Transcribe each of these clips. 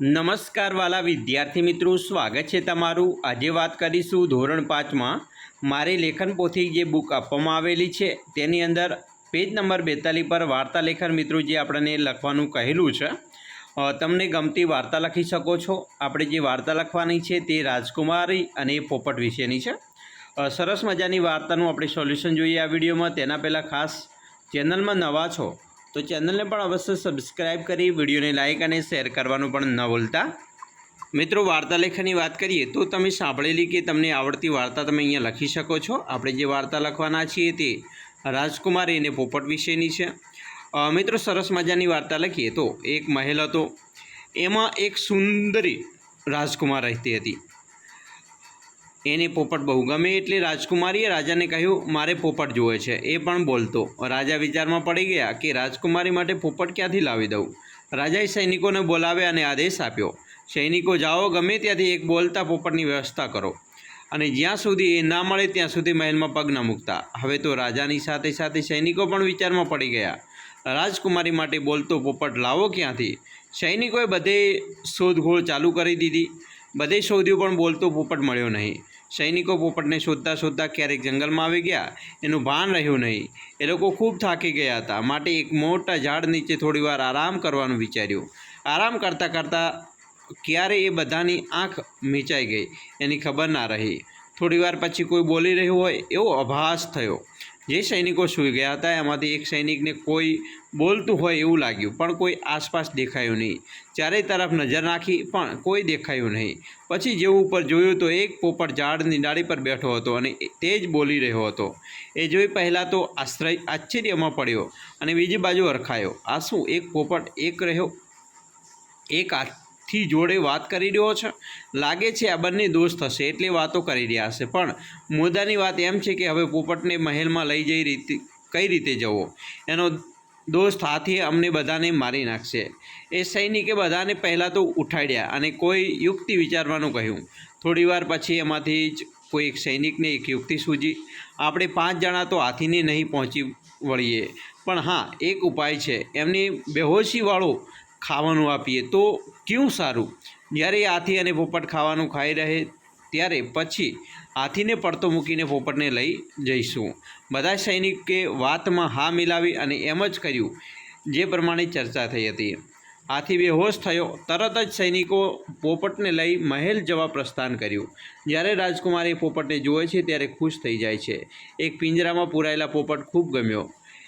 નમસ્કાર વાલા વિદ્યાર્થી મિત્રો, સ્વાગત છે તમારું. આજે વાત કરીશું ધોરણ પાંચમાં. મારી લેખન પોથી જે બુક આપવામાં આવેલી છે, તેની અંદર પેજ નંબર બેતાલીસ પર વાર્તા લેખન મિત્રો જે આપણને લખવાનું કહેલું છે. તમને ગમતી વાર્તા લખી શકો છો. આપણે જે વાર્તા લખવાની છે તે રાજકુમારી અને પોપટ વિશેની છે. સરસ મજાની વાર્તાનું આપણે સોલ્યુશન જોઈએ આ વિડીયોમાં. તેના પહેલાં ખાસ ચેનલમાં નવા છો તો ચેનલને પણ અવશ્ય સબસ્ક્રાઇબ કરી, વિડીયોને લાઇક અને શેર કરવાનું પણ ન ભૂલતા. મિત્રો વાર્તા લેખનની વાત કરીએ તો તમે સાંભળેલી કે તમને આવડતી વાર્તા તમે અહીંયા લખી શકો છો. આપણે જે વાર્તા લખવાના છીએ તે રાજકુમારી અને પોપટ વિશેની છે. મિત્રો, સરસ મજાની વાર્તા લખીએ તો એક મહેલ હતો. એમાં એક સુંદરી રાજકુમાર રહેતી હતી. એને પોપટ બહુ ગમે એટલે રાજકુમારીએ રાજાને કહ્યું, મારે પોપટ જોવે છે. એ પણ બોલતો. રાજા વિચારમાં પડી ગયા કે રાજકુમારી માટે પોપટ ક્યાંથી લાવી દઉં? રાજાએ સૈનિકોને બોલાવ્યા અને આદેશ આપ્યો, સૈનિકો જાઓ, ગમે ત્યાંથી એક બોલતા પોપટની વ્યવસ્થા કરો. અને જ્યાં સુધી એ ના મળે, ત્યાં સુધી મહેલમાં પગ ન મૂકતા. હવે તો રાજાની સાથે સાથે સૈનિકો પણ વિચારમાં પડી ગયા. રાજકુમારી માટે બોલતો પોપટ લાવો ક્યાંથી? સૈનિકોએ બધે શોધખોળ ચાલુ કરી દીધી. બધે શોધ્યું પણ બોલતો પોપટ મળ્યો નહીં. સૈનિકો પોપટને શોધતા શોધતા ક્યારેક જંગલમાં આવી ગયા. એનું ભાન રહ્યું નહીં. એ લોકો ખૂબ થાકી ગયા હતા. માટે એક મોટા ઝાડ નીચે થોડીવાર આરામ કરવાનું વિચાર્યું. આરામ કરતાં કરતાં ક્યારે એ બધાની આંખ મીચાઈ ગઈ? એની ખબર ના રહી. થોડીવાર પછી કોઈ બોલી રહ્યું હોય એવો આભાસ થયો. જે સૈનિકો સૂઈ ગયા હતા, એમાંથી એક સૈનિકને કોઈ બોલતું હોય એવું લાગ્યું, પણ કોઈ આસપાસ દેખાયું નહીં. ચારે તરફ નજર નાખી, પણ કોઈ દેખાયું નહીં. પછી જેવું ઉપર જોયું તો એક પોપટ ઝાડની ડાળી પર બેઠો હતો અને તે જ બોલી રહ્યો હતો. એ જોઈ પહેલાં તો આશ્રય, આશ્ચર્યમાં પડ્યો અને બીજી બાજુ અરખાયો આ શું? એક પોપટ એક રહ્યો? એક હાથથી જોડે વાત કરી રહ્યો છે. લાગે છે આ બંને દોસ્ત હશે એટલે વાતો કરી રહ્યા હશે. પણ મુદ્દાની વાત એમ છે કે હવે પોપટને મહેલમાં લઈ જઈ રીતે, કઈ રીતે જવો? એનો દોસ્ત હાથી અમને બધાને મારી નાખશે. એ સૈનિકે બધાને પહેલાં તો ઉઠાડ્યા અને કોઈ યુક્તિ વિચારવાનું કહ્યું. થોડીવાર પછી એમાંથી જ કોઈ એક સૈનિકને એક યુક્તિ સૂજી. આપણે પાંચ જણા તો હાથીને નહીં પહોંચી વળીએ. પણ હા, એક ઉપાય છે. એમની બેહોશીવાળો ખાવાનું આપીએ તો કેવું સારું? જ્યારે હાથી અને પોપટ ખાવાનું ખાઈ રહે ત્યારે પછી હાથીને પડતો મૂકીને પોપટને લઈ જઈશું. બધા સૈનિકે વાતમાં હા મિલાવી અને એમ જ કર્યું, જે પ્રમાણે ચર્ચા થઈ હતી. હાથી બેહોશ થયો. તરત જ સૈનિકો પોપટને લઈ મહેલ જવા પ્રસ્થાન કર્યું. જ્યારે રાજકુમારી પોપટને જુએ છે ત્યારે ખુશ થઈ જાય છે. એક પિંજરામાં પૂરાયેલા પોપટ ખૂબ ગમ્યો.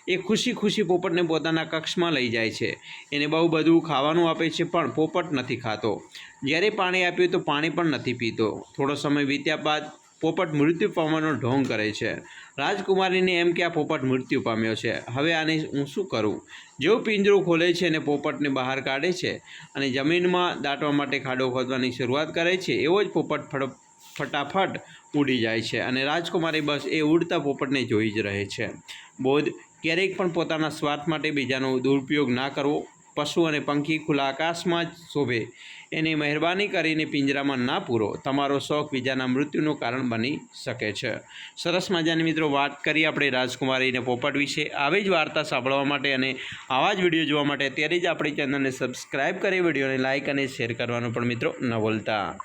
એ ખુશી ખુશી પોપટને પોતાના કક્ષમાં લઈ જાય છે. એને બહુ બધું ખાવાનું આપે છે, પણ પોપટ નથી ખાતો. જ્યારે પાણી આપ્યું તો પાણી પણ નથી પીતો. થોડો સમય વીત્યા બાદ પોપટ મૃત્યુ પામવાનો ઢોંગ કરે છે. રાજકુમારીને એમ કે આ પોપટ મૃત્યુ પામ્યો છે. હવે આને હું શું કરું? જેવું પિંજરું ખોલે છે અને પોપટને બહાર કાઢે છે અને જમીનમાં દાટવા માટે ખાડો ખોદવાની શરૂઆત કરે છે, એવો જ પોપટ ફટ ફટાફટ ઉડી જાય છે અને રાજકુમારી બસ એ ઉડતા પોપટને જોઈ જ રહે છે. બોધ ક્યારેક પણ પોતાના સ્વાર્થ માટે બીજાનો દુરુપયોગ ના કરવો, પશુ અને પંખી ખુલ્લા આકાશમાં જ શોભે. એની મહેરબાની કરીને પિંજરામાં ના પૂરો. તમારો શોખ બીજાના મૃત્યુનું કારણ બની શકે છે. સરસ મજાની મિત્રો, વાત કરી આપણે રાજકુમારીને પોપટ વિશે. આવી જ વાર્તા સાંભળવા માટે અને આવા જ વીડિયો જોવા માટે અત્યારે જ આપણી ચેનલને સબસ્ક્રાઈબ કરી, વિડીયોને લાઇક અને શેર કરવાનું પણ મિત્રો ન ભૂલતા.